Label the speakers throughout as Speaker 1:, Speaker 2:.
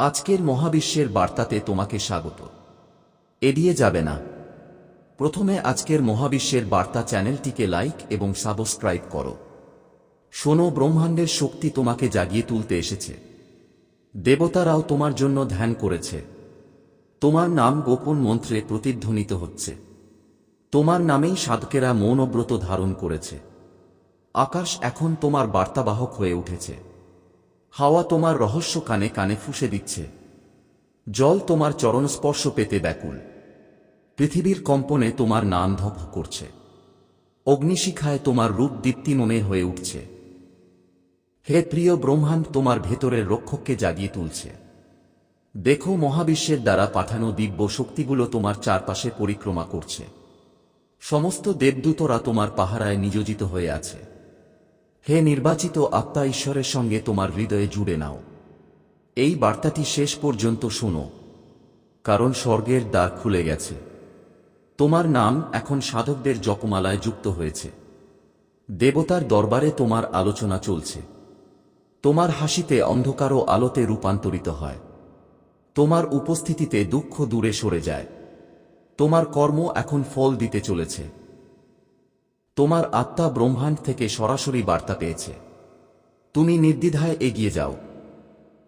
Speaker 1: আজকের মহাবিশ্বের বার্তাতে তোমাকে স্বাগত। এড়িয়ে যাবে না। প্রথমে আজকের মহাবিশ্বের বার্তা চ্যানেলটিকে লাইক এবং সাবস্ক্রাইব করো। শোনো, ব্রহ্মাণ্ডের শক্তি তোমাকে জাগিয়ে তুলতে এসেছে। দেবতারাও তোমার জন্য ধ্যান করেছে। তোমার নাম গোপন মন্ত্রে প্রতিধ্বনিত হচ্ছে। তোমার নামেই সাধকেরা মৌনব্রত ধারণ করেছে। আকাশ এখন তোমার বার্তাবাহক হয়ে উঠেছে। হাওয়া তোমার রহস্য কানে কানে ফুসে দিচ্ছে। জল তোমার চরণ স্পর্শ পেতে ব্যাকুল। পৃথিবীর কম্পনে তোমার নাম ধপ করছে। অগ্নিশিখায় তোমার রূপ দীপ্তিমনে হয়ে উঠছে। হে প্রিয় ব্রহ্মাণ্ড, তোমার ভেতরের রক্ষককে জাগিয়ে তুলছে। দেখো মহাবিশ্বের দ্বারা পাঠানো দিব্য শক্তিগুলো তোমার চারপাশে পরিক্রমা করছে। সমস্ত দেবদূতরা তোমার পাহারায় নিয়োজিত হয়ে আছে। হে নির্বাচিত আত্মা ঈশ্বরের সঙ্গে তোমার হৃদয়ে জুড়ে নাও। এই বার্তাটি শেষ পর্যন্ত শোনো, কারণ স্বর্গের দ্বার খুলে গেছে। তোমার নাম এখন সাধকদের জপমালায় যুক্ত হয়েছে। দেবতার দরবারে তোমার আলোচনা চলছে। তোমার হাসিতে অন্ধকার ও আলোতে রূপান্তরিত হয়। তোমার উপস্থিতিতে দুঃখ দূরে সরে যায়। তোমার কর্ম এখন ফল দিতে চলেছে। তোমার আত্মা ব্রহ্মাণ্ড থেকে সরাসরি বার্তা পেয়েছে। তুমি নির্দ্বিধায় এগিয়ে যাও।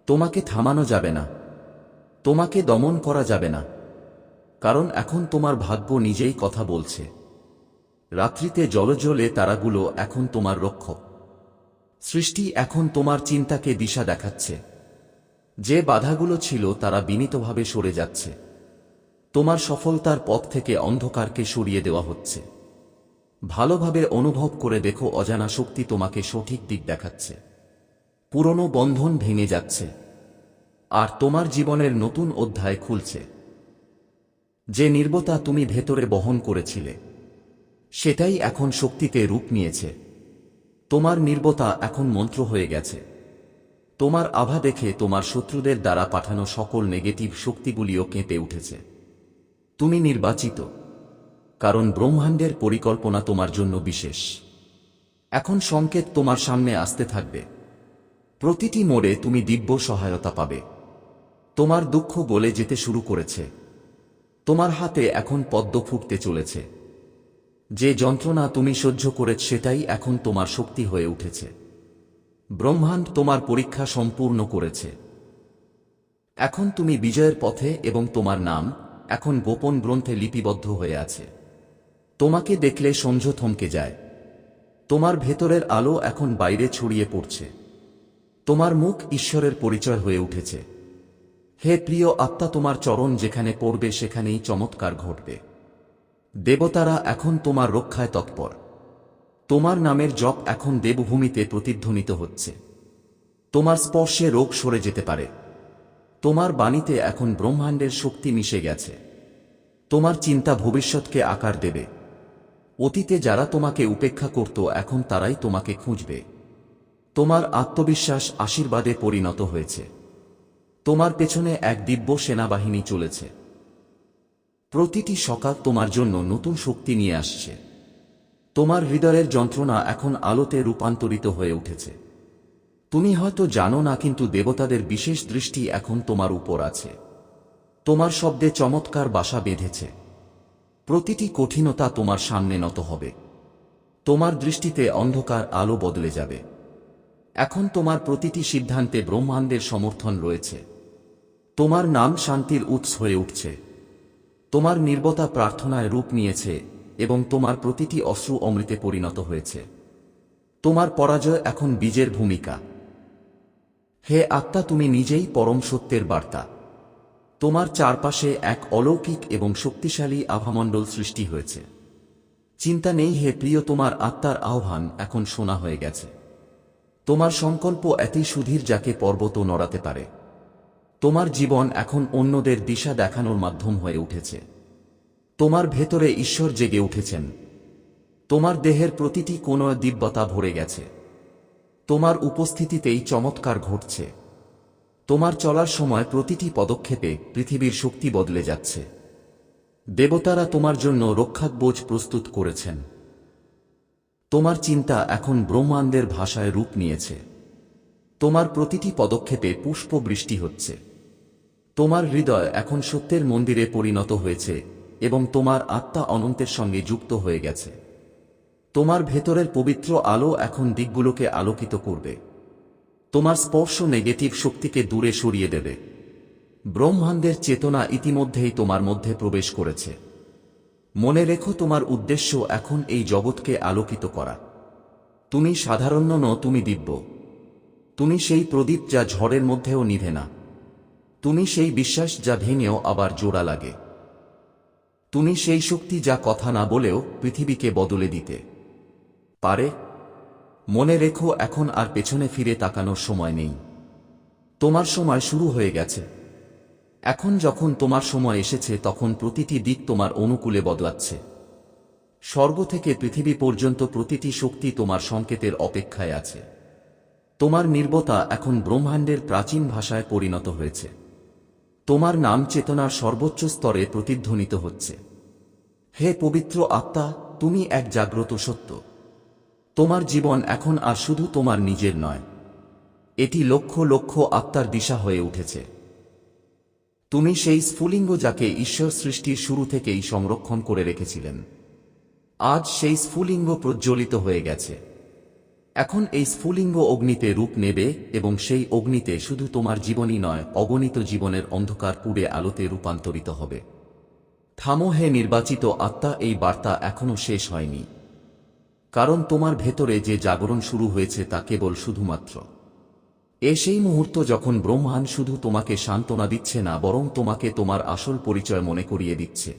Speaker 1: তোমাকে থামানো যাবে না। তোমাকে দমন করা যাবে না। কারণ এখন তোমার ভাগ্য নিজেই কথা বলছে। রাত্রিতে জলজলে তারাগুলো এখন তোমার রক্ষক। সৃষ্টি এখন তোমার চিন্তাকে দিশা দেখাচ্ছে। যে বাধাগুলো ছিল তারা বিনীতভাবে সরে যাচ্ছে। তোমার সফলতার পথ থেকে অন্ধকারকে সরিয়ে দেওয়া হচ্ছে। ভালোভাবে অনুভব করে দেখো অজানা শক্তি তোমাকে সঠিক দিক দেখাচ্ছে। পুরনো বন্ধন ভেঙে যাচ্ছে। আর তোমার জীবনের নতুন অধ্যায় খুলছে। যে নির্বতা তুমি ভেতরে বহন করেছিলে, সেটাই এখন শক্তিতে রূপ নিয়েছে। তোমার নির্বতা এখন মন্ত্র হয়ে গেছে। তোমার আভা দেখে তোমার শত্রুদের দ্বারা পাঠানো সকল নেগেটিভ শক্তিগুলিও কেঁপে উঠেছে। তুমি নির্বাচিত। কারণ ব্রহ্মাণ্ডের পরিকল্পনা তোমার জন্য বিশেষ। এখন সংকেত তোমার সামনে আসতে থাকবে। প্রতিটি মোড়ে তুমি দিব্য সহায়তা পাবে। তোমার দুঃখ গলে যেতে শুরু করেছে। তোমার হাতে এখন পদ্ম ফুটতে চলেছে। যে যন্ত্রণা তুমি সহ্য করে সেটাই এখন তোমার শক্তি হয়ে উঠেছে। ব্রহ্মাণ্ড তোমার পরীক্ষা সম্পূর্ণ করেছে। এখন তুমি বিজয়ের পথে এবং তোমার নাম এখন গোপন গ্রন্থে লিপিবদ্ধ হয়ে আছে। তোমাকে দেখলে সঞ্জ থমকে যায়। তোমার ভেতরের আলো এখন বাইরে ছড়িয়ে পড়ছে। তোমার মুখ ঈশ্বরের পরিচয় হয়ে উঠেছে। হে প্রিয় আত্মা, তোমার চরণ যেখানে পড়বে, সেখানেই চমৎকার ঘটবে। দেবতারা এখন তোমার রক্ষায় তৎপর। তোমার নামের জপ এখন দেবভূমিতে প্রতিধ্বনিত হচ্ছে। তোমার স্পর্শে রোগ সরে যেতে পারে। তোমার বাণীতে এখন ব্রহ্মাণ্ডের শক্তি মিশে গেছে। তোমার চিন্তা ভবিষ্যৎকে আকার দেবে। অতীতে যারা তোমাকে উপেক্ষা করত, এখন তারাই তোমাকে খুঁজবে। তোমার আত্মবিশ্বাস আশীর্বাদে পরিণত হয়েছে। তোমার পেছনে এক দিব্য সেনাবাহিনী চলেছে। প্রতিটি সকাল তোমার জন্য নতুন শক্তি নিয়ে আসছে। তোমার হৃদয়ের যন্ত্রণা এখন আলোতে রূপান্তরিত হয়ে উঠেছে। তুমি হয়তো জানো না, কিন্তু দেবতাদের বিশেষ দৃষ্টি এখন তোমার উপর আছে। তোমার শব্দে চমৎকার বাসা বেঁধেছে। প্রতিটি কঠিনতা তোমার সামনে নত হবে। তোমার দৃষ্টিতে অন্ধকার আলো বদলে যাবে। এখন তোমার প্রতিটি সিদ্ধান্তে ব্রহ্মাণ্ডের সমর্থন রয়েছে। তোমার নাম শান্তির উৎস হয়ে উঠছে। তোমার নির্বতা প্রার্থনায় রূপ নিয়েছে এবং তোমার প্রতিটি অশ্রু অমৃতে পরিণত হয়েছে। তোমার পরাজয় এখন বীজের ভূমিকা। হে আত্মা, তুমি নিজেই পরম সত্যের বার্তা। তোমার চারপাশে এক অলৌকিক এবং শক্তিশালী আভামণ্ডল সৃষ্টি হয়েছে। চিন্তা নেই হে প্রিয় তোমার আত্মার আহ্বান, এখন শোনা হয়ে গেছে। তোমার সংকল্প এতই সুধীর যাকে পর্বত নড়াতে পারে। তোমার জীবন এখন অন্যদের দিশা দেখানোর মাধ্যম হয়ে উঠেছে। তোমার ভেতরে ঈশ্বর জেগে উঠেছেন। তোমার দেহের প্রতিটি কোনো দিব্যতা ভরে গেছে। তোমার উপস্থিতিতেই চমৎকার ঘটছে। তোমার চলার সময় প্রতিটি পদক্ষেপে পৃথিবীর শক্তি বদলে যাচ্ছে। দেবতারা তোমার জন্য রক্ষাক বোঝ প্রস্তুত করেছেন। তোমার চিন্তা এখন ব্রহ্মাণ্ডের ভাষায় রূপ নিয়েছে। তোমার প্রতিটি পদক্ষেপে পুষ্প বৃষ্টি হচ্ছে। তোমার হৃদয় এখন সত্যের মন্দিরে পরিণত হয়েছে এবং তোমার আত্মা অনন্তের সঙ্গে যুক্ত হয়ে গেছে। তোমার ভেতরের পবিত্র আলো এখন দিকগুলোকে আলোকিত করবে। তোমার স্পর্শ নেগেটিভ শক্তিকে দূরে সরিয়ে দেবে। ব্রহ্মাণ্ডের চেতনা ইতিমধ্যেই তোমার মধ্যে প্রবেশ করেছে। মনে রেখো তোমার উদ্দেশ্য এখন এই জগৎকে আলোকিত করা। তুমি সাধারণ ন, তুমি দিব্য। তুমি সেই প্রদীপ যা ঝড়ের মধ্যেও নিভে না। তুমি সেই বিশ্বাস যা ভেঙেও আবার জোড়া লাগে। তুমি সেই শক্তি যা কথা না বলেও পৃথিবীকে বদলে দিতে পারে। মনে রেখো, এখন আর পেছনে ফিরে তাকানোর সময় নেই। তোমার সময় শুরু হয়ে গেছে। এখন যখন তোমার সময় এসেছে, তখন প্রতিটি দিক তোমার অনুকূলে বদলাচ্ছে। স্বর্গ থেকে পৃথিবী পর্যন্ত প্রতিটি শক্তি তোমার সংকেতের অপেক্ষায় আছে। তোমার নির্বতা এখন ব্রহ্মাণ্ডের প্রাচীন ভাষায় পরিণত হয়েছে। তোমার নাম চেতনার সর্বোচ্চ স্তরে প্রতিধ্বনিত হচ্ছে। হে পবিত্র আত্মা, তুমি এক জাগ্রত সত্য। তোমার জীবন এখন আর শুধু তোমার নিজের নয়। এটি লক্ষ লক্ষ আত্মার দিশা হয়ে উঠেছে। তুমি সেই স্ফুলিঙ্গ যাকে ঈশ্বর সৃষ্টির শুরু থেকেই সংরক্ষণ করে রেখেছিলেন। আজ সেই স্ফুলিঙ্গ প্রজ্বলিত হয়ে গেছে। এখন এই স্ফুলিঙ্গ অগ্নিতে রূপ নেবে এবং সেই অগ্নিতে শুধু তোমার জীবনই নয়, অগণিত জীবনের অন্ধকার পুড়ে আলোতে রূপান্তরিত হবে। থামো হে নির্বাচিত আত্মা, এই বার্তা এখনও শেষ হয়নি। কারণ তোমার ভেতরে যে জাগরণ শুরু হয়েছে তা কেবল শুধুমাত্র। এ সেই মুহূর্ত যখন ব্রহ্মাণ্ড শুধু তোমাকে সান্ত্বনা দিচ্ছে না, বরং তোমাকে তোমার আসল পরিচয় মনে করিয়ে দিচ্ছে।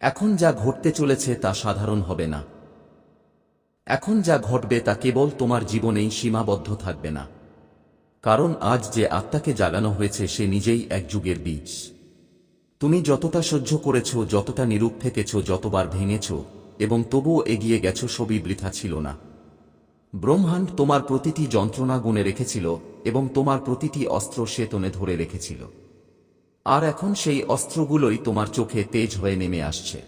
Speaker 1: এখন যা ঘটতে চলেছে তা সাধারণ হবে না। এখন যা ঘটবে তা কেবল তোমার জীবনেই সীমাবদ্ধ থাকবে না। কারণ আজ যে আত্মাকে জাগানো হয়েছে, সে নিজেই এক যুগের বীজ। তুমি যতটা সহ্য করেছ, যতটা নিরূপ থেকেছ, যতবার ভেঙেছ এবং তবুও এগিয়ে গেছ সবই বৃথা ছিল না। ব্রহ্মাণ্ড তোমার প্রতিটি যন্ত্রণা গুণে রেখেছিল এবং তোমার প্রতিটি অস্ত্র সেতনে ধরে রেখেছিল। আর এখন সেই অস্ত্রগুলোই তোমার চোখে তেজ হয়ে নেমে আসছে।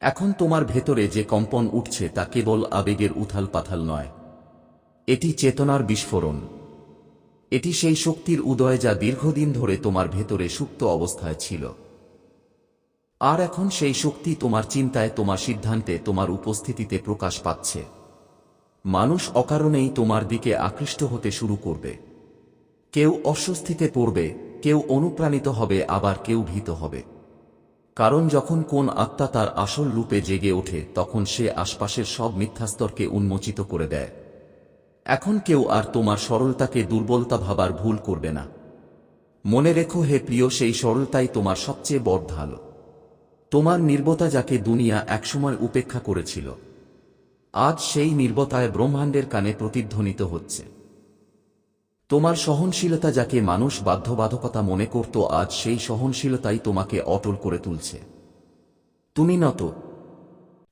Speaker 1: এখন তোমার ভেতরে যে কম্পন উঠছে তা কেবল আবেগের উথাল পাথাল নয়। এটি চেতনার বিস্ফোরণ। এটি সেই শক্তির উদয় যা দীর্ঘদিন ধরে তোমার ভেতরে সুপ্ত অবস্থায় ছিল। আর এখন সেই শক্তি তোমার চিন্তায়, তোমার সিদ্ধান্তে, তোমার উপস্থিতিতে প্রকাশ পাচ্ছে। মানুষ অকারণেই তোমার দিকে আকৃষ্ট হতে শুরু করবে। কেউ অস্বস্তিতে পড়বে, কেউ অনুপ্রাণিত হবে, আবার কেউ ভীত হবে। কারণ যখন কোন আত্মা তার আসল রূপে জেগে ওঠে, তখন সে আশপাশের সব মিথ্যাস্তরকে উন্মোচিত করে দেয়। এখন কেউ আর তোমার সরলতাকে দুর্বলতা ভাবার ভুল করবে না। মনে রেখো হে প্রিয়, সেই সরলতাই তোমার সবচেয়ে বড় ঢাল। তোমার নির্বতা যাকে দুনিয়া একসময় উপেক্ষা করেছিল, আজ সেই নির্বতায় ব্রহ্মাণ্ডের কানে প্রতিধ্বনিত হচ্ছে। তোমার সহনশীলতা যাকে মানুষ বাধ্যবাধকতা মনে করত, আজ সেই সহনশীলতাই তোমাকে অটল করে তুলছে। তুমি নত,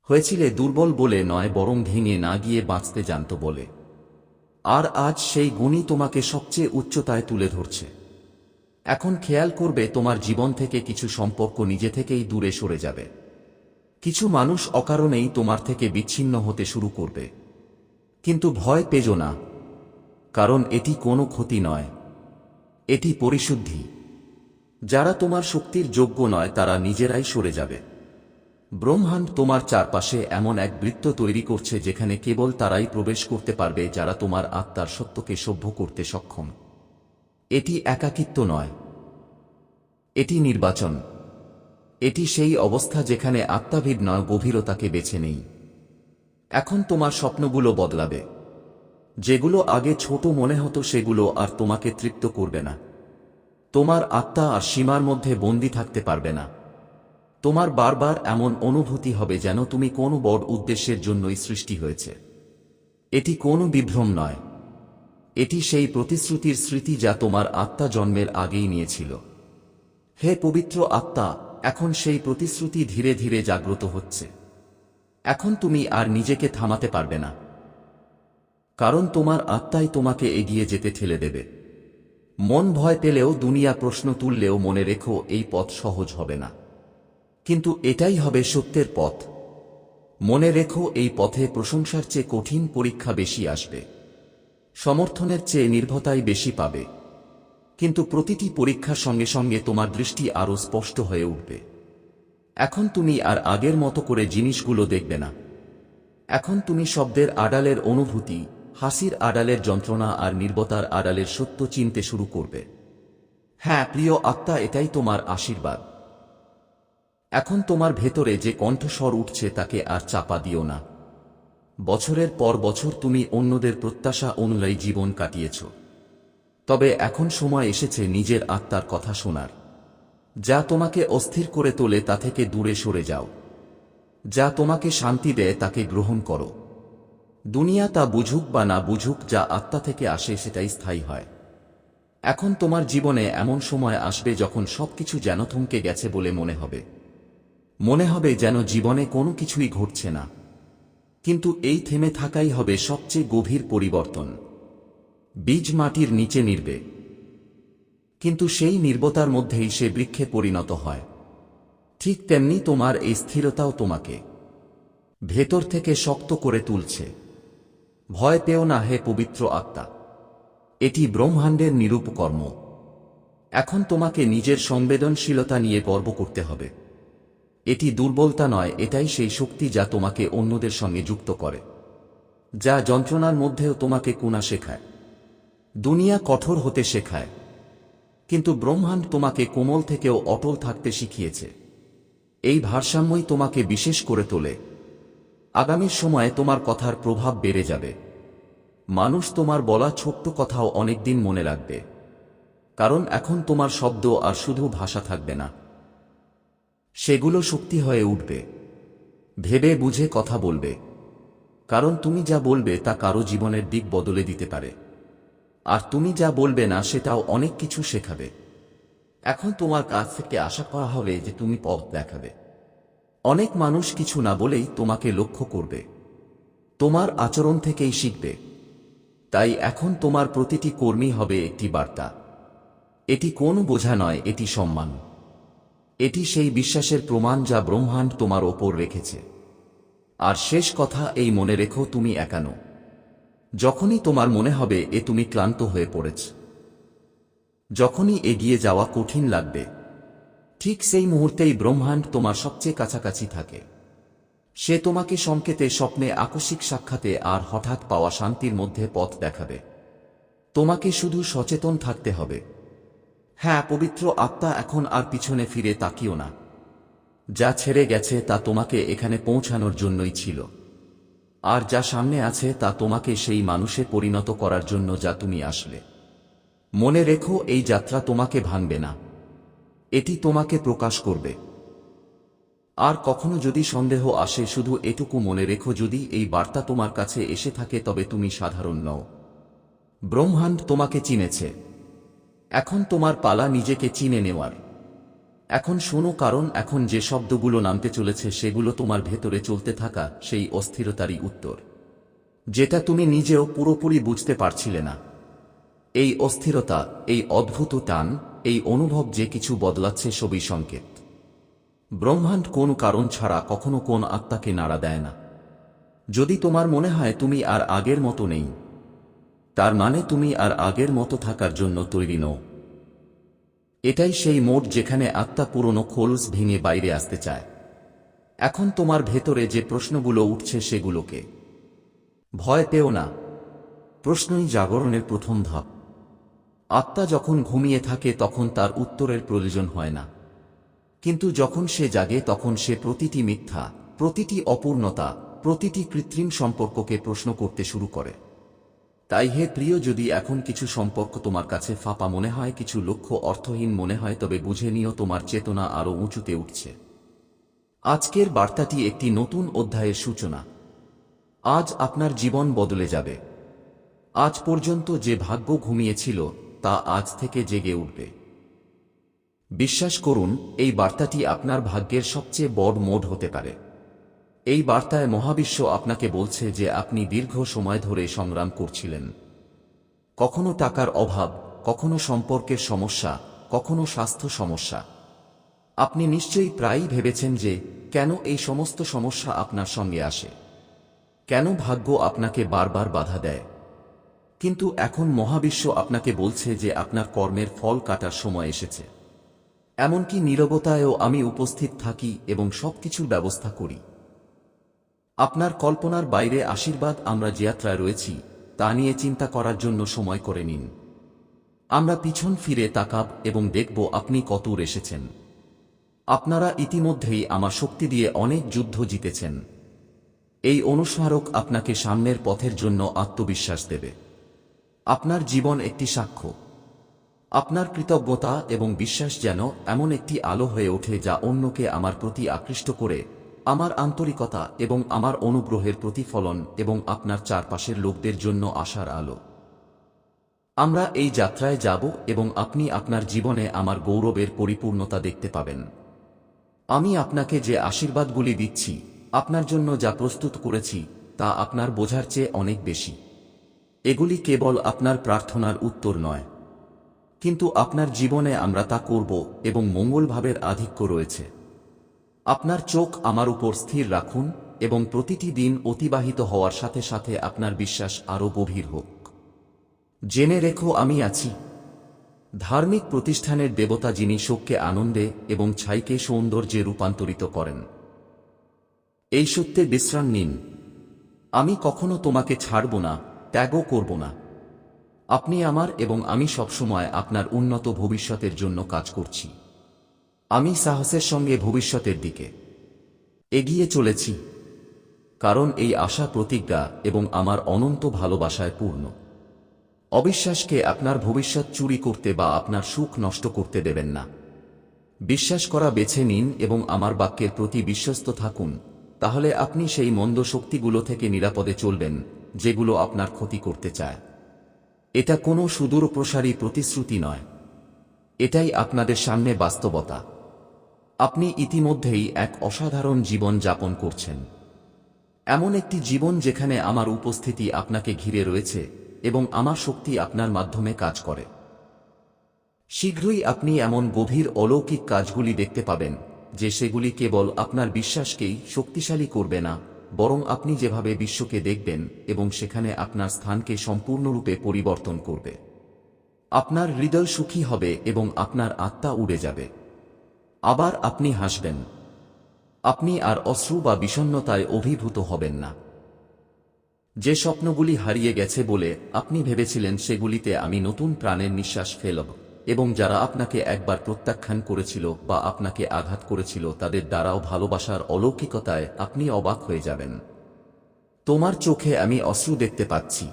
Speaker 1: হয়েছিলে দুর্বল বলে নয়, বরং ভেঙে না গিয়ে বাঁচতে জানত বলে। আর আজ সেই গুণই তোমাকে সবচেয়ে উচ্চতায় তুলে ধরছে। এখন খেয়াল করবে তোমার জীবন থেকে কিছু সম্পর্ক নিজে থেকেই দূরে সরে যাবে। কিছু মানুষ অকারণেই তোমার থেকে বিচ্ছিন্ন হতে শুরু করবে। কিন্তু ভয় পেজো না, কারণ এটি কোনো ক্ষতি নয়। এটি পরিশুদ্ধি। যারা তোমার শক্তির যোগ্য নয়, তারা নিজেরাই সরে যাবে। ব্রহ্মাণ্ড তোমার চারপাশে এমন এক বৃত্ত তৈরি করছে যেখানে কেবল তারাই প্রবেশ করতে পারবে যারা তোমার আত্মার সত্যকে সভ্য করতে সক্ষম। এটি একাকিত্ব নয়। এটি নির্বাচন। এটি সেই অবস্থা যেখানে আত্মাভিদ নয়, গভীরতাকে বেছে নেই। এখন তোমার স্বপ্নগুলো বদলাবে। যেগুলো আগে ছোট মনে হতো সেগুলো আর তোমাকে তৃপ্ত করবে না। তোমার আত্মা আর সীমার মধ্যে বন্দি থাকতে পারবে না। তোমার বারবার এমন অনুভূতি হবে যেন তুমি কোনো বড় উদ্দেশ্যের জন্যই সৃষ্টি হয়েছে। এটি কোনো বিভ্রম নয়। এটি সেই প্রতিশ্রুতির স্মৃতি যা তোমার আত্মা জন্মের আগেই নিয়েছিল। হে পবিত্র আত্মা, এখন সেই প্রতিশ্রুতি ধীরে ধীরে জাগ্রত হচ্ছে। এখন তুমি আর নিজেকে থামাতে পারবে না। কারণ তোমার আত্মাই তোমাকে এগিয়ে যেতে ঠেলে দেবে। মন ভয় পেলেও দুনিয়া প্রশ্ন তুললেও মনে রেখো এই পথ সহজ হবে না। কিন্তু এটাই হবে সত্যের পথ। মনে রেখো এই পথে প্রশংসার চেয়ে কঠিন পরীক্ষা বেশি আসবে। সমর্থনের চেয়ে নির্ভতাই বেশি পাবে। কিন্তু প্রতিটি পরীক্ষার সঙ্গে সঙ্গে তোমার দৃষ্টি আরও স্পষ্ট হয়ে উঠবে। এখন তুমি আর আগের মতো করে জিনিসগুলো দেখবে না। এখন তুমি শব্দের আড়ালের অনুভূতি, হাসির আড়ালের যন্ত্রণা আর নির্বতার আড়ালের সত্য চিনতে শুরু করবে। হ্যাঁ প্রিয় আত্মা, এটাই তোমার আশীর্বাদ। এখন তোমার ভেতরে যে কণ্ঠস্বর উঠছে তাকে আর চাপা দিও না। বছরের পর বছর তুমি অন্যদের প্রত্যাশা অনুযায়ী জীবন কাটিয়েছ। তবে এখন সময় এসেছে নিজের আত্মার কথা শোনার। যা তোমাকে অস্থির করে তোলে তা থেকে দূরে সরে যাও। যা তোমাকে শান্তি দেয় তাকে গ্রহণ করো। দুনিয়া তা বুঝুক বা না বুঝুক যা আত্মা থেকে আসে সেটাই স্থায়ী হয়। এখন তোমার জীবনে এমন সময় আসবে যখন সবকিছু যেন থমকে গেছে বলে মনে হবে। মনে হবে যেন জীবনে কোনো কিছুই ঘটছে না। কিন্তু এই থেমে থাকাই হবে সবচেয়ে গভীর পরিবর্তন। বীজ মাটির নিচে নির্বে কিন্তু সেই নির্বতার মধ্যেই সে বৃক্ষে পরিণত হয়। ঠিক তেমনি তোমার এই স্থিরতাও তোমাকে। ভেতর থেকে শক্ত করে তুলছে। ভয় পেও না হে পবিত্র আত্মা। এটি ব্রহ্মাণ্ডের নিরূপকর্ম। এখন তোমাকে নিজের সংবেদনশীলতা নিয়ে গর্ব করতে হবে। এটি দুর্বলতা নয়, এটাই সেই শক্তি যা তোমাকে অন্যদের সঙ্গে যুক্ত করে, যা যন্ত্রণার মধ্যেও তোমাকে কুনা শেখায়। দুনিয়া কঠোর হতে শেখায়, কিন্তু ব্রহ্মাণ্ড তোমাকে কোমল থেকেও অটল থাকতে শিখিয়েছে। এই ভারসাম্যই তোমাকে বিশেষ করে তোলে। আগামী সময়ে তোমার কথার প্রভাব বেড়ে যাবে। মানুষ তোমার বলা ছোট্ট কথাও অনেকদিন মনে রাখবে, কারণ এখন তোমার শব্দ আর শুধু ভাষা থাকবে না। সেগুলো শক্তি হয়ে উঠবে। ভেবে বুঝে কথা বলবে। কারণ তুমি যা বলবে তা কারও জীবনের দিক বদলে দিতে পারে। আর তুমি যা বলবে না, সেটাও অনেক কিছু শেখাবে। এখন তোমার কাছ থেকে আশা করা হবে যে তুমি পথ দেখাবে। অনেক মানুষ কিছু না বলেই তোমাকে লক্ষ্য করবে। তোমার আচরণ থেকেই শিখবে। তাই এখন তোমার প্রতিটি কর্মী হবে একটি বার্তা। এটি কোন বোঝা নয়, এটি সম্মান। এটি সেই বিশ্বাসের প্রমাণ যা ব্রহ্মাণ্ড তোমার ওপর রেখেছে। আর শেষ কথা, এই মনে রেখো, তুমি একানো যখনই তোমার মনে হবে, এ তুমি ক্লান্ত হয়ে পড়েছ। যখনই এগিয়ে যাওয়া কঠিন লাগবে, ঠিক সেই মুহূর্তেই ব্রহ্মাণ্ড তোমার সবচেয়ে কাছাকাছি থাকে। সে তোমাকে সংকেতে, স্বপ্নে, আকস্মিক সাক্ষাতে আর হঠাৎ পাওয়া শান্তির মধ্যে পথ দেখাবে। তোমাকে শুধু সচেতন থাকতে হবে। হ্যাঁ পবিত্র আত্মা এখন আর পিছনে ফিরে তাকিও না। যা ছেড়ে গেছে তা তোমাকে এখানে পৌঁছানোর জন্যই ছিল। আর যা সামনে আছে তা তোমাকে সেই মানুষে পরিণত করার জন্য যা তুমি আসলে। মনে রেখো, এই যাত্রা তোমাকে ভাঙবে না। এটি তোমাকে প্রকাশ করবে। আর কখনো যদি সন্দেহ আসে, শুধু এটুকু মনে রেখো, যদি এই বার্তা তোমার কাছে এসে থাকে, তবে তুমি সাধারণ নও। ব্রহ্মাণ্ড তোমাকে চিনেছে। এখন তোমার পালা নিজেকে চিনে নেওয়ার। এখন শোনো কারণ এখন যে শব্দগুলো নামতে চলেছে সেগুলো তোমার ভেতরে চলতে থাকা সেই অস্থিরতারই উত্তর। যেটা তুমি নিজেও পুরোপুরি বুঝতে পারছিলে না। এই অস্থিরতা, এই অদ্ভুত টান, এই অনুভব যে কিছু বদলাচ্ছে সবই সংকেত। ব্রহ্মাণ্ড কোন কারণ ছাড়া কখনো কোন আত্মাকে নাড়া দেয় না। যদি তোমার মনে হয় তুমি আর আগের মতো নেই তার মানে তুমি আর আগের মতো থাকার জন্য তৈরি নও। এটাই সেই মোড যেখানে আত্মা পুরনো খোলস ভেঙে বাইরে আসতে চায়। এখন তোমার ভেতরে যে প্রশ্নগুলো উঠছে সেগুলোকে। ভয় পেও না। প্রশ্নই জাগরণের প্রথম ধাপ। আত্মা যখন ঘুমিয়ে থাকে তখন তার উত্তরের প্রয়োজন হয় না। কিন্তু যখন সে জাগে তখন সে প্রতিটি মিথ্যা, প্রতিটি অপূর্ণতা, প্রতিটি কৃত্রিম সম্পর্ককে প্রশ্ন করতে শুরু করে। তাই হে প্রিয়, যদি এখন কিছু সম্পর্ক তোমার কাছে ফাঁপা মনে হয়, কিছু লক্ষ্য অর্থহীন মনে হয়, তবে বুঝে নিও তোমার চেতনা আরও উঁচুতে উঠছে। আজকের বার্তাটি একটি নতুন অধ্যায়ের সূচনা। আজ আপনার জীবন বদলে যাবে। আজ পর্যন্ত যে ভাগ্য ঘুমিয়েছিল, তা আজ থেকে জেগে উঠবে। বিশ্বাস করুন, এই বার্তাটি আপনার ভাগ্যের সবচেয়ে বড় মোড হতে পারে। এই বার্তায় মহাবিশ্ব আপনাকে বলছে যে আপনি দীর্ঘ সময় ধরে সংগ্রাম করছিলেন। কখনো টাকার অভাব, কখনো সম্পর্কের সমস্যা, কখনো স্বাস্থ্য সমস্যা। আপনি নিশ্চয়ই প্রায়ই ভেবেছেন যে কেন এই সমস্ত সমস্যা আপনার সঙ্গে আসে? কেন ভাগ্য আপনাকে বারবার বাধা দেয়? কিন্তু এখন মহাবিশ্ব আপনাকে বলছে যে আপনার কর্মের ফল কাটার সময় এসেছে। এমনকি নীরবতায়ও আমি উপস্থিত থাকি এবং সবকিছুর ব্যবস্থা করি। আপনার কল্পনার বাইরে আশীর্বাদ আমরা যে যাত্রায় রয়েছি, তা নিয়ে চিন্তা করার জন্য সময় করে নিন। আমরা পিছন ফিরে তাকাব এবং দেখব আপনি কতদূর এসেছেন। আপনারা ইতিমধ্যেই আমার শক্তি দিয়ে অনেক যুদ্ধ জিতেছেন। এই অনুস্মারক আপনাকে সামনের পথের জন্য আত্মবিশ্বাস দেবে। আপনার জীবন একটি সাক্ষ্য। আপনার কৃতজ্ঞতা এবং বিশ্বাস যেন এমন একটি আলো হয়ে ওঠে যা অন্যকে আমার প্রতি আকৃষ্ট করে আমার আন্তরিকতা এবং আমার অনুগ্রহের প্রতিফলন এবং আপনার চারপাশের লোকদের জন্য আশার আলো। আমরা এই যাত্রায় যাব এবং আপনি আপনার জীবনে আমার গৌরবের পরিপূর্ণতা দেখতে পাবেন। আমি আপনাকে যে আশীর্বাদগুলি দিচ্ছি, আপনার জন্য যা প্রস্তুত করেছি, তা আপনার বোঝার চেয়ে অনেক বেশি। এগুলি কেবল আপনার প্রার্থনার উত্তর নয়। কিন্তু আপনার জীবনে আমরা তা করব এবং মঙ্গলভাবের আধিক্য রয়েছে। আপনার চোখ আমার উপর স্থির রাখুন এবং প্রতিটি দিন অতিবাহিত হওয়ার সাথে সাথে আপনার বিশ্বাস আরও গভীর হোক। জেনে রেখো আমি আছি। ধার্মিক প্রতিষ্ঠানের দেবতা যিনি শোককে আনন্দে এবং ছাইকে সৌন্দর্যে রূপান্তরিত করেন। এই সত্যে বিশ্রাম নিন। আমি কখনো তোমাকে ছাড়ব না, ত্যাগও করব না। আপনি আমার এবং আমি সবসময় আপনার উন্নত ভবিষ্যতের জন্য কাজ করছি। আমি সাহসের সঙ্গে ভবিষ্যতের দিকে এগিয়ে চলেছি, কারণ এই আশা প্রতিজ্ঞা এবং আমার অনন্ত ভালোবাসায় পূর্ণ। অবিশ্বাসকে আপনার ভবিষ্যৎ চুরি করতে বা আপনার সুখ নষ্ট করতে দেবেন না। বিশ্বাস করা বেছে নিন এবং আমার বাক্যের প্রতি বিশ্বস্ত থাকুন, তাহলে আপনি সেই মন্দ শক্তিগুলো থেকে নিরাপদে চলবেন, যেগুলো আপনার ক্ষতি করতে চায়। এটা কোনো সুদূরপ্রসারী প্রতিশ্রুতি নয়। এটাই আপনাদের সামনে বাস্তবতা। আপনি ইতিমধ্যেই এক অসাধারণ জীবন যাপন করছেন। এমন একটি জীবন যেখানে আমার উপস্থিতি আপনাকে ঘিরে রয়েছে এবং আমার শক্তি আপনার মাধ্যমে কাজ করে। শীঘ্রই আপনি এমন গভীর অলৌকিক কাজগুলি দেখতে পাবেন, যে সেগুলি কেবল আপনার বিশ্বাসকেই শক্তিশালী করবে না, বরং আপনি যেভাবে বিশ্বকে দেখবেন এবং সেখানে আপনার স্থানকে সম্পূর্ণরূপে পরিবর্তন করবে। আপনার হৃদয় সুখী হবে এবং আপনার আত্মা উড়ে যাবে। আবার আপনি হাসবেন। আপনি আর অশ্রু বা বিষণ্নতায় অভিভূত হবেন না। যে স্বপ্নগুলি হারিয়ে গেছে বলে আপনি ভেবেছিলেন সেগুলিতে আমি নতুন প্রাণের নিঃশ্বাস ফেলব এবং যারা আপনাকে একবার প্রত্যাখ্যান করেছিল বা আপনাকে আঘাত করেছিল তাদের দ্বারাও ভালোবাসার অলৌকিকতায় আপনি অবাক হয়ে যাবেন। তোমার চোখে আমি অশ্রু দেখতে পাচ্ছি।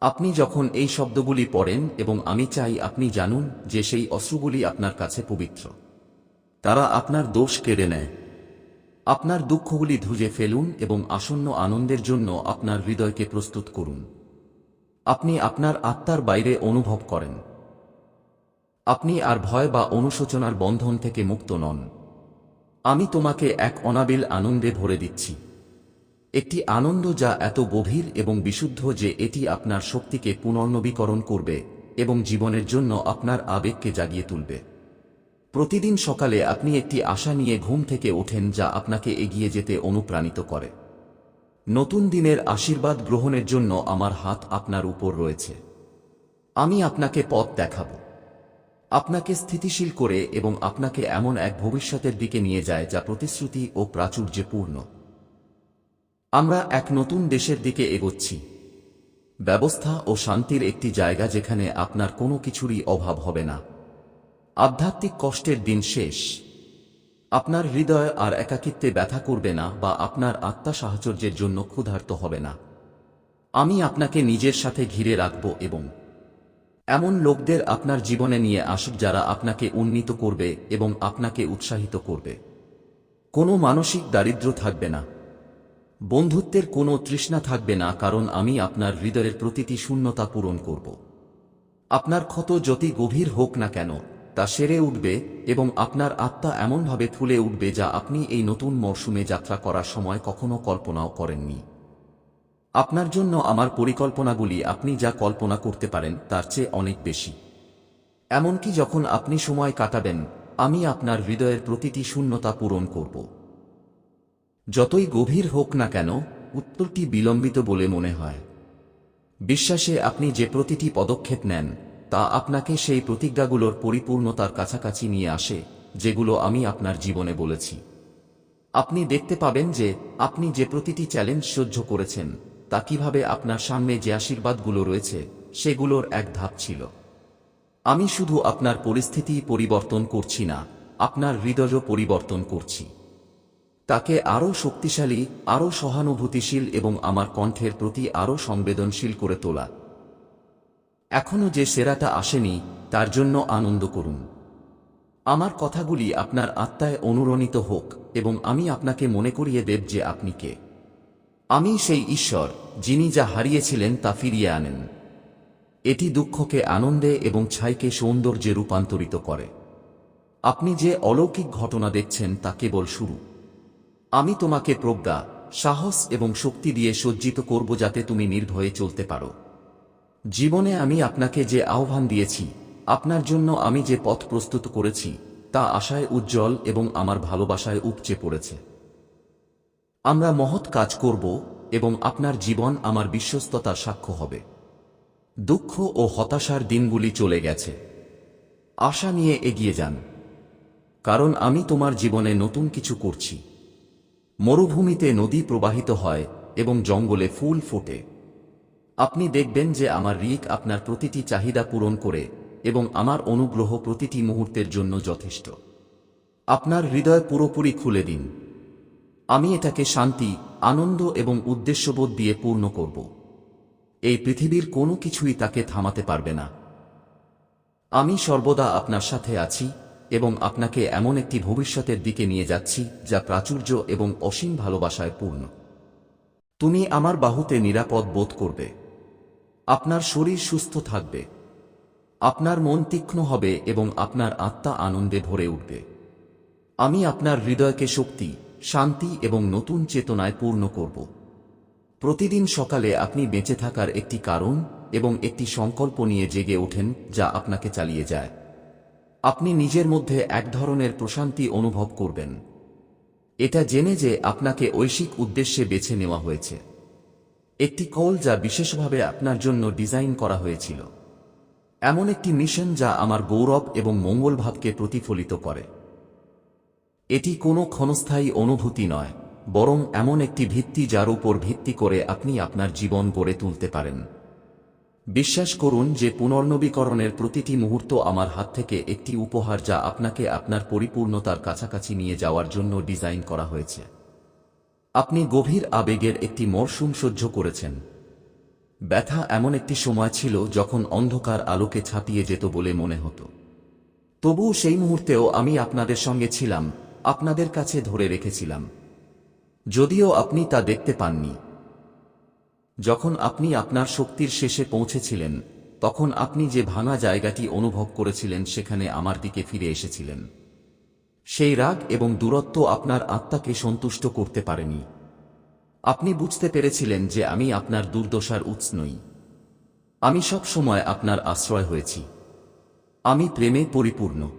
Speaker 1: আপনি যখন এই শব্দগুলি পড়েন এবং আমি চাই আপনি জানুন যে সেই অশ্রুগুলি আপনার কাছে পবিত্র। তারা আপনার দোষ কেড়ে নেয়। আপনার দুঃখগুলি ধুজে ফেলুন এবং আসন্ন আনন্দের জন্য আপনার হৃদয়কে প্রস্তুত করুন। আপনি আপনার আত্মার বাইরে অনুভব করেন। আপনি আর ভয় বা অনুশোচনার বন্ধন থেকে মুক্ত নন। আমি তোমাকে এক অনাবিল আনন্দে ভরে দিচ্ছি। একটি আনন্দ যা এত গভীর এবং বিশুদ্ধ যে এটি আপনার শক্তিকে পুনর্নবীকরণ করবে এবং জীবনের জন্য আপনার আবেগকে জাগিয়ে তুলবে। প্রতিদিন সকালে আপনি একটি আশা নিয়ে ঘুম থেকে ওঠেন যা আপনাকে এগিয়ে যেতে অনুপ্রাণিত করে। নতুন দিনের আশীর্বাদ গ্রহণের জন্য আমার হাত আপনার উপর রয়েছে। আমি আপনাকে পথ দেখাব। আপনাকে স্থিতিশীল করে এবং আপনাকে এমন এক ভবিষ্যতের দিকে নিয়ে যায় যা প্রতিশ্রুতি ও প্রাচুর্যে পূর্ণ আমরা এক নতুন দেশের দিকে এগোচ্ছি। ব্যবস্থা ও শান্তির একটি জায়গা যেখানে আপনার কোনো কিছুরই অভাব হবে না। আধ্যাত্মিক কষ্টের দিন শেষ। আপনার হৃদয় আর একাকিত্বে ব্যথা করবে না বা আপনার আত্মা সাহচর্যের জন্য ক্ষুধার্ত হবে না। আমি আপনাকে নিজের সাথে ঘিরে রাখব এবং এমন লোকদের আপনার জীবনে নিয়ে আসুক যারা আপনাকে উন্নীত করবে এবং আপনাকে উৎসাহিত করবে। কোনো মানসিক দারিদ্র্য থাকবে না। বন্ধুত্বের কোনো তৃষ্ণা থাকবে না কারণ আমি আপনার হৃদয়ের প্রতিটি শূন্যতা পূরণ করব। আপনার ক্ষত যতই গভীর হোক না কেন তা সেরে উঠবে এবং আপনার আত্মা এমনভাবে ফুলে উঠবে যা আপনি এই নতুন মরশুমে যাত্রা করার সময় কখনো কল্পনাও করেননি। আপনার জন্য আমার পরিকল্পনাগুলি আপনি যা কল্পনা করতে পারেন তার চেয়ে অনেক বেশি। এমনকি যখন আপনি সময় কাটাবেন, আমি আপনার হৃদয়ের প্রতিটি শূন্যতা পূরণ করব। যতই গভীর হোক না কেন, উত্তরটি বিলম্বিত বলে মনে হয়। বিশ্বাসে আপনি যে প্রতিটি পদক্ষেপ নেন তা আপনাকে সেই প্রতিজ্ঞাগুলোর পরিপূর্ণতার কাছাকাছি নিয়ে আসে, যেগুলো আমি আপনার জীবনে বলেছি। আপনি দেখতে পাবেন যে আপনি যে প্রতিটি চ্যালেঞ্জ সহ্য করেছেন, তা কীভাবে আপনার সামনে যে আশীর্বাদগুলো রয়েছে, সেগুলোর এক ধাপ ছিল। আমি শুধু আপনার পরিস্থিতি পরিবর্তন করছি না, আপনার হৃদয়ও পরিবর্তন করছি। তাকে আরও শক্তিশালী, আরও সহানুভূতিশীল এবং আমার কণ্ঠের প্রতি আরও সংবেদনশীল করে তোলা। এখনও যে সেরাটা আসেনি, তার জন্য আনন্দ করুন। আমার কথাগুলি আপনার আত্মায় অনুরণিত হোক, এবং আমি আপনাকে মনে করিয়ে দেব যে আপনি কে। আমি সেই ঈশ্বর, যিনি যা হারিয়েছিলেন তা ফিরিয়ে আনেন। এটি দুঃখকে আনন্দে এবং ছাইকে সৌন্দর্যে রূপান্তরিত করে। আপনি যে অলৌকিক ঘটনা দেখছেন তা কেবল শুরু। আমি তোমাকে প্রজ্ঞা, সাহস এবং শক্তি দিয়ে সজ্জিত করব যাতে তুমি নির্ভয়ে চলতে পারো। জীবনে আমি আপনাকে যে আহ্বান দিয়েছি, আপনার জন্য আমি যে পথ প্রস্তুত করেছি, তা আশায় উজ্জ্বল এবং আমার ভালোবাসায় উপচে পড়েছে। আমরা মহৎ কাজ করব এবং আপনার জীবন আমার বিশ্বস্ততার সাক্ষ্য হবে। দুঃখ ও হতাশার দিনগুলি চলে গেছে। আশা নিয়ে এগিয়ে যান। কারণ আমি তোমার জীবনে নতুন কিছু করছি। মরুভূমিতে নদী প্রবাহিত হয় এবং জঙ্গলে ফুল ফোটে। আপনি দেখবেন যে আমার রিক আপনার প্রতিটি চাহিদা পূরণ করে এবং আমার অনুগ্রহ প্রতিটি মুহূর্তের জন্য যথেষ্ট। আপনার হৃদয় পুরোপুরি খুলে দিন। আমি এটাকে শান্তি, আনন্দ এবং উদ্দেশ্যবোধ দিয়ে পূর্ণ করব। এই পৃথিবীর কোনো কিছুই তাকে থামাতে পারবে না। আমি সর্বদা আপনার সাথে আছি এবং আপনাকে এমন একটি ভবিষ্যতের দিকে নিয়ে যাচ্ছি যা প্রাচুর্য এবং অসীম ভালোবাসায় পূর্ণ। তুমি আমার বাহুতে নিরাপদ বোধ করবে। আপনার শরীর সুস্থ থাকবে। আপনার মন তীক্ষ্ণ হবে এবং আপনার আত্মা আনন্দে ভরে উঠবে। আমি আপনার হৃদয়কে শক্তি, শান্তি এবং নতুন চেতনায় পূর্ণ করব। প্রতিদিন সকালে আপনি বেঁচে থাকার একটি কারণ এবং একটি সংকল্প নিয়ে জেগে ওঠেন যা আপনাকে চালিয়ে যায়। আপনি নিজের মধ্যে এক ধরনের প্রশান্তি অনুভব করবেন। এটা জেনে যে আপনাকে ঐশিক উদ্দেশ্যে বেছে নেওয়া হয়েছে। একটি কল যা বিশেষভাবে আপনার জন্য ডিজাইন করা হয়েছিল। এমন একটি মিশন যা আমার গৌরব এবং মঙ্গলভাবকে প্রতিফলিত করে। এটি কোনো ক্ষণস্থায়ী অনুভূতি নয়, বরং এমন একটি ভিত্তি যার উপর ভিত্তি করে আপনি আপনার জীবন গড়ে তুলতে পারেন। বিশ্বাস করুন যে পুনর্নবীকরণের প্রতিটি মুহূর্ত আমার হাত থেকে একটি উপহার যা আপনাকে আপনার পরিপূর্ণতার কাছাকাছি নিয়ে যাওয়ার জন্য ডিজাইন করা হয়েছে। আপনি গভীর আবেগের একটি মরশুম সহ্য করেছেন। ব্যথা এমন একটি সময় ছিল যখন অন্ধকার আলোকে ছাপিয়ে যেত বলে মনে হতো। তবুও সেই মুহূর্তেও আমি আপনাদের সঙ্গে ছিলাম, আপনাদের কাছে ধরে রেখেছিলাম। যদিও আপনি তা দেখতে পাননি। যখন আপনি আপনার শক্তির শেষে পৌঁছেছিলেন, তখন আপনি যে ভাঙা জায়গাটি অনুভব করেছিলেন সেখানে আমার দিকে ফিরে এসেছিলেন। সেই রাগ এবং দূরত্ব আপনার আত্মাকে সন্তুষ্ট করতে পারেনি। আপনি বুঝতে পেরেছিলেন যে আমি আপনার দুর্দশার উৎস নই। আমি সব সময় আপনার আশ্রয় হয়েছি। আমি প্রেমে পরিপূর্ণ।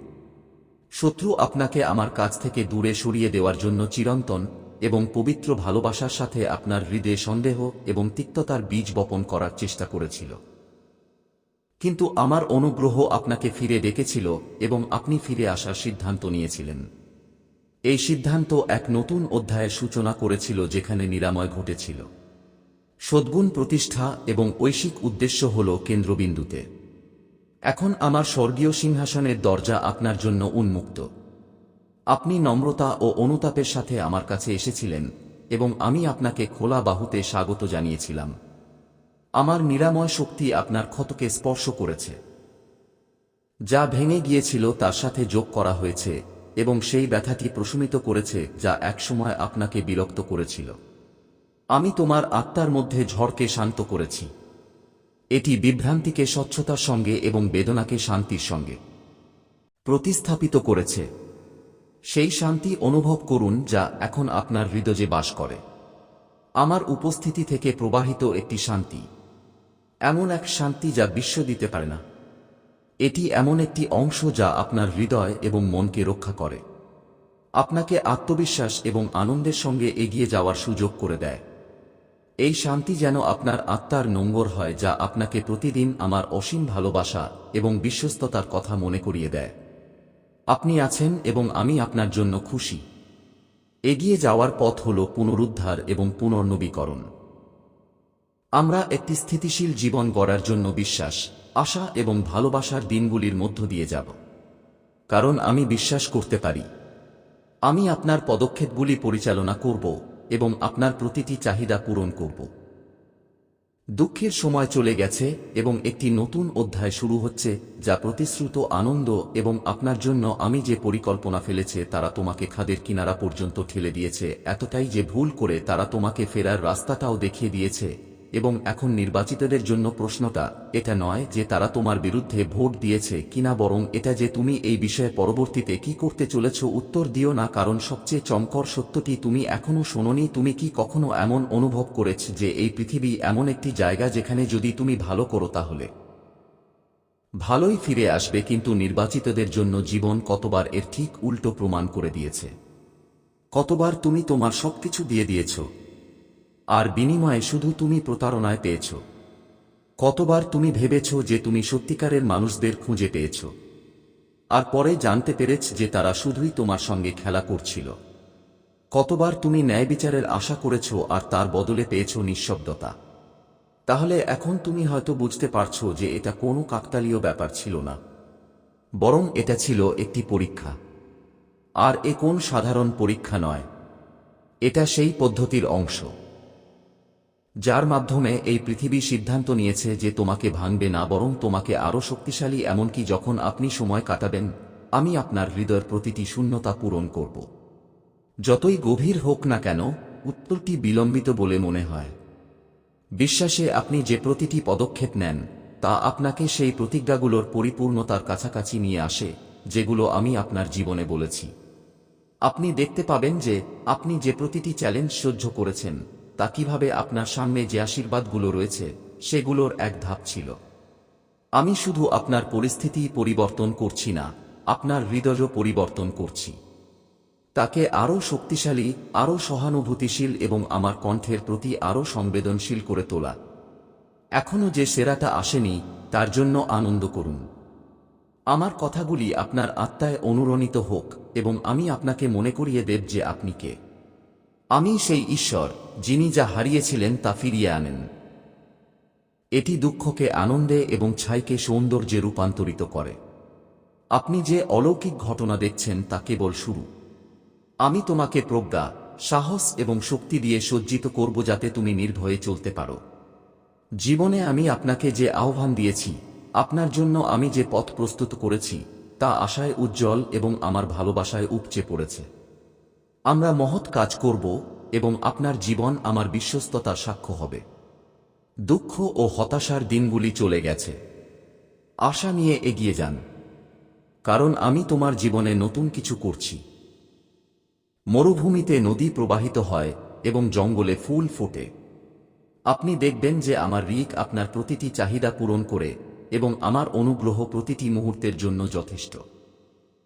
Speaker 1: শত্রু আপনাকে আমার কাছ থেকে দূরে সরিয়ে দেওয়ার জন্য চিরন্তন এবং পবিত্র ভালোবাসার সাথে আপনার হৃদয়ে সন্দেহ এবং তিক্ততার বীজ বপন করার চেষ্টা করেছিল। কিন্তু আমার অনুগ্রহ আপনাকে ফিরে ডেকেছিল এবং আপনি ফিরে আসার সিদ্ধান্ত নিয়েছিলেন। এই সিদ্ধান্ত এক নতুন অধ্যায়ের সূচনা করেছিল যেখানে নিরাময় ঘটেছিল। সদ্গুণ প্রতিষ্ঠা এবং ঐশিক উদ্দেশ্য হল কেন্দ্রবিন্দুতে। এখন আমার স্বর্গীয় সিংহাসনের দরজা আপনার জন্য উন্মুক্ত। আপনি নম্রতা ও অনুতাপের সাথে আমার কাছে এসেছিলেন এবং আমি আপনাকে খোলা বাহুতে স্বাগত জানিয়েছিলাম। আমার নিরাময় শক্তি আপনার ক্ষতকে স্পর্শ করেছে। যা ভেঙে গিয়েছিল তার সাথে যোগ করা হয়েছে এবং সেই ব্যথাটি প্রশমিত করেছে যা একসময় আপনাকে বিরক্ত করেছিল। আমি তোমার আত্মার মধ্যে ঝড়কে শান্ত করেছি। এটি বিভ্রান্তিকে স্বচ্ছতার সঙ্গে এবং বেদনাকে শান্তির সঙ্গে প্রতিস্থাপিত করেছে। সেই শান্তি অনুভব করুন যা এখন আপনার হৃদয়ে বাস করে। আমার উপস্থিতি থেকে প্রবাহিত একটি শান্তি। এমন এক শান্তি যা বিশ্ব দিতে পারে না। এটি এমন একটি অংশ যা আপনার হৃদয় এবং মনকে রক্ষা করে। আপনাকে আত্মবিশ্বাস এবং আনন্দের সঙ্গে এগিয়ে যাওয়ার সুযোগ করে দেয়। এই শান্তি যেন আপনার আত্মার নোঙ্গর হয় যা আপনাকে প্রতিদিন আমার অসীম ভালোবাসা এবং বিশ্বস্ততার কথা মনে করিয়ে দেয়। আপনি আছেন এবং আমি আপনার জন্য খুশি। এগিয়ে যাওয়ার পথ হল পুনরুদ্ধার এবং পুনর্নবীকরণ। আমরা একটি স্থিতিশীল জীবন গড়ার জন্য বিশ্বাস, আশা এবং ভালোবাসার দিনগুলির মধ্য দিয়ে যাব। কারণ আমি বিশ্বাস করতে পারি। আমি আপনার পদক্ষেপগুলি পরিচালনা করব এবং আপনার প্রতিটি চাহিদা পূরণ করব। দুঃখের সময় চলে গেছে এবং একটি নতুন অধ্যায় শুরু হচ্ছে, যা প্রতিশ্রুত আনন্দ এবং আপনার জন্য আমি যে পরিকল্পনা ফেলেছে তারা তোমাকে খাদের কিনারা পর্যন্ত ঠেলে দিয়েছে, এতটাই যে ভুল করে তারা তোমাকে ফেরার রাস্তাটাও দেখিয়ে দিয়েছে। এবং এখন নির্বাচিতদের জন্য প্রশ্নটা, এটা নয় যে তারা তোমার বিরুদ্ধে ভোট দিয়েছে কিনা বরং এটা যে তুমি এই বিষয়ে পরবর্তীতে কি করতে চলেছ উত্তর দিও না কারণ সবচেয়ে চমকর সত্যটি তুমি এখনও শোনোনি, তুমি কি কখনো এমন অনুভব করেছ যে এই পৃথিবী এমন একটি জায়গা যেখানে যদি তুমি ভালো করো তাহলে? ভালোই ফিরে আসবে কিন্তু নির্বাচিতদের জন্য জীবন কতবার এর ঠিক উল্টো প্রমাণ করে দিয়েছে। কতবার তুমি তোমার সবকিছু দিয়ে দিয়েছ। আর বিনিময়ে শুধু তুমি প্রতারণায় পেয়েছ। কতবার তুমি ভেবেছ যে তুমি সত্যিকারের মানুষদের খুঁজে পেয়েছ। আর পরে জানতে পেরেছ যে তারা শুধুই তোমার সঙ্গে খেলা করছিল। কতবার তুমি ন্যায় বিচারের আশা করেছ আর তার বদলে পেয়েছ নিঃশব্দতা। তাহলে এখন তুমি হয়তো বুঝতে পারছ যে এটা কোনো কাকতালীয় ব্যাপার ছিল না। বরং এটা ছিল একটি পরীক্ষা। আর এ কোন সাধারণ পরীক্ষা নয়। এটা সেই পদ্ধতির অংশ। যার মাধ্যমে এই পৃথিবী সিদ্ধান্ত নিয়েছে যে তোমাকে ভাঙবে না, বরং তোমাকে আরও শক্তিশালী, এমনকি যখন আপনি সময় কাটাবেন, আমি আপনার হৃদয়ের প্রতিটি শূন্যতা পূরণ করব। যতই গভীর হোক না কেন, উত্তরটি বিলম্বিত বলে মনে হয়। বিশ্বাসে আপনি যে প্রতিটি পদক্ষেপ নেন, তা আপনাকে সেই প্রতিজ্ঞাগুলোর পরিপূর্ণতার কাছাকাছি নিয়ে আসে, যেগুলো আমি আপনার জীবনে বলেছি। আপনি দেখতে পাবেন যে আপনি যে প্রতিটি চ্যালেঞ্জ সহ্য করেছেন তা কীভাবে আপনার সামনে যে আশীর্বাদগুলো রয়েছে, সেগুলোর এক ধাপ ছিল। আমি শুধু আপনার পরিস্থিতি পরিবর্তন করছি না, আপনার হৃদয়ও পরিবর্তন করছি। তাকে আরও শক্তিশালী, আরও সহানুভূতিশীল এবং আমার কণ্ঠের প্রতি আরও সংবেদনশীল করে তোলা। এখনও যে সেরাটা আসেনি, তার জন্য আনন্দ করুন। আমার কথাগুলি আপনার আত্মায় অনুরণিত হোক এবং আমি আপনাকে মনে করিয়ে দেব যে আপনি কে। আমি সেই ঈশ্বর, যিনি যা হারিয়েছিলেন তা ফিরিয়ে আনেন। এটি দুঃখকে আনন্দে এবং ছাইকে সৌন্দর্যে রূপান্তরিত করে। আপনি যে অলৌকিক ঘটনা দেখছেন তা কেবল শুরু। আমি তোমাকে প্রজ্ঞা, সাহস এবং শক্তি দিয়ে সজ্জিত করব যাতে তুমি নির্ভয়ে চলতে পারো। জীবনে আমি আপনাকে যে আহ্বান দিয়েছি, আপনার জন্য আমি যে পথ প্রস্তুত করেছি, তা আশায় উজ্জ্বল এবং আমার ভালোবাসায় উপচে পড়েছে। আমরা মহৎ কাজ করব এবং আপনার জীবন আমার বিশ্বস্ততার সাক্ষ্য হবে। দুঃখ ও হতাশার দিনগুলি চলে গেছে। আশা নিয়ে এগিয়ে যান। কারণ আমি তোমার জীবনে নতুন কিছু করছি। মরুভূমিতে নদী প্রবাহিত হয় এবং জঙ্গলে ফুল ফোটে। আপনি দেখবেন যে আমার রিক আপনার প্রতিটি চাহিদা পূরণ করে এবং আমার অনুগ্রহ প্রতিটি মুহূর্তের জন্য যথেষ্ট।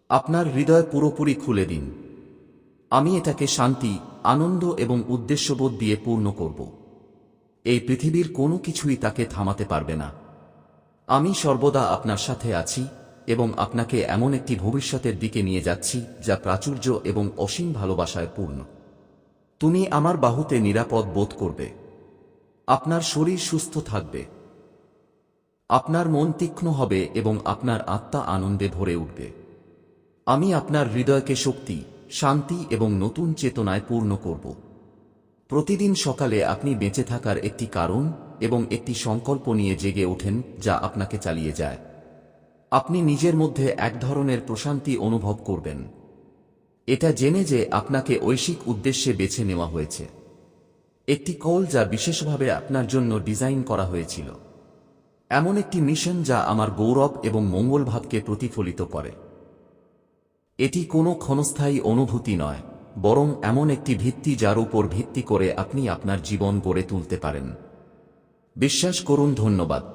Speaker 1: আপনার হৃদয় পুরোপুরি খুলে দিন। আমি এটাকে শান্তি, আনন্দ এবং উদ্দেশ্যবোধ দিয়ে পূর্ণ করব। এই পৃথিবীর কোনো কিছুই তাকে থামাতে পারবে না। আমি সর্বদা আপনার সাথে আছি এবং আপনাকে এমন একটি ভবিষ্যতের দিকে নিয়ে যাচ্ছি যা প্রাচুর্য এবং অসীম ভালোবাসায় পূর্ণ। তুমি আমার বাহুতে নিরাপদ বোধ করবে। আপনার শরীর সুস্থ থাকবে। আপনার মন তীক্ষ্ণ হবে এবং আপনার আত্মা আনন্দে ভরে উঠবে। আমি আপনার হৃদয়কে শক্তি শান্তি এবং নতুন চেতনায় পূর্ণ করব। প্রতিদিন সকালে আপনি বেঁচে থাকার একটি কারণ এবং একটি সংকল্প নিয়ে জেগে ওঠেন যা আপনাকে চালিয়ে যায়। আপনি নিজের মধ্যে এক ধরনের প্রশান্তি অনুভব করবেন। এটা জেনে যে আপনাকে ঐশিক উদ্দেশ্যে বেছে নেওয়া হয়েছে। একটি কল যা বিশেষভাবে আপনার জন্য ডিজাইন করা হয়েছিল। এমন একটি মিশন যা আমার গৌরব এবং মঙ্গলভাবকে প্রতিফলিত করে। এটি কোনো ক্ষণস্থায়ী অনুভূতি নয়, বরং এমন একটি ভিত্তি যার উপর ভিত্তি করে আপনি আপনার জীবন গড়ে তুলতে পারেন। বিশ্বাস করুন, ধন্যবাদ।